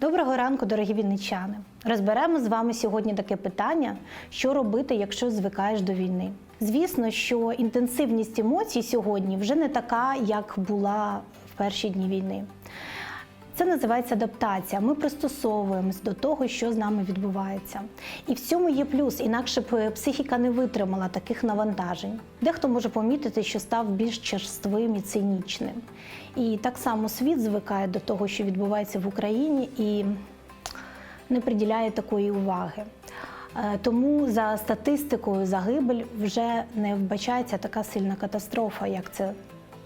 Доброго ранку, дорогі вінничани. Розберемо з вами сьогодні таке питання, що робити, якщо звикаєш до війни. Звісно, що інтенсивність емоцій сьогодні вже не така, як була в перші дні війни. Це називається адаптація. Ми пристосовуємось до того, що з нами відбувається. І в цьому є плюс, інакше б психіка не витримала таких навантажень. Дехто може помітити, що став більш черствим і цинічним. І так само світ звикає до того, що відбувається в Україні, і не приділяє такої уваги. Е, Тому за статистикою загибель вже не вбачається така сильна катастрофа, як це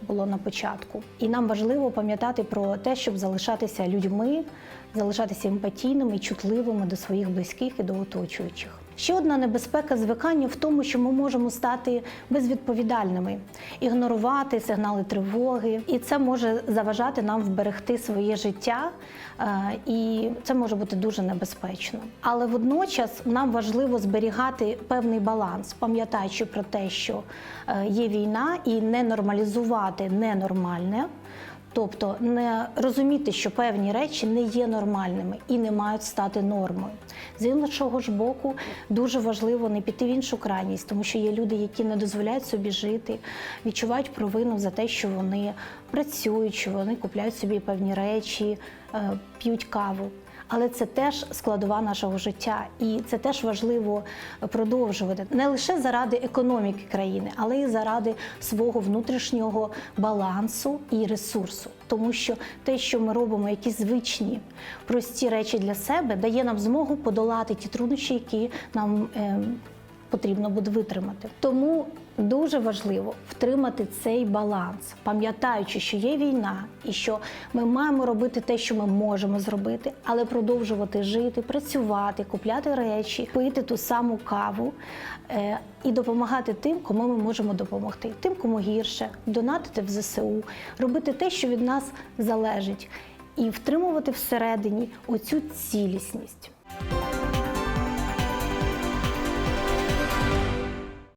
було на початку. І нам важливо пам'ятати про те, щоб залишатися людьми, залишатися емпатійними і чутливими до своїх близьких і до оточуючих. Ще одна небезпека звикання в тому, що ми можемо стати безвідповідальними, ігнорувати сигнали тривоги, і це може заважати нам вберегти своє життя, е, і це може бути дуже небезпечно. Але водночас нам важливо зберігати певний баланс, пам'ятаючи про те, що е, є війна, і не нормалізувати ненормальне. Тобто не розуміти, що певні речі не є нормальними і не мають стати нормою. З іншого ж боку, дуже важливо не піти в іншу крайність, тому що є люди, які не дозволяють собі жити, відчувають провину за те, що вони працюють, що вони купляють собі певні речі, е, п'ють каву. Але це теж складова нашого життя, і це теж важливо продовжувати не лише заради економіки країни, але й заради свого внутрішнього балансу і ресурсу. Тому що те, що ми робимо, якісь звичні прості речі для себе, дає нам змогу подолати ті труднощі, які нам е, потрібно буде витримати. Тому дуже важливо втримати цей баланс, пам'ятаючи, що є війна, і що ми маємо робити те, що ми можемо зробити, але продовжувати жити, працювати, купляти речі, пити ту саму каву е, і допомагати тим, кому ми можемо допомогти, тим, кому гірше, донатити в ЗСУ, робити те, що від нас залежить, і втримувати всередині оцю цілісність.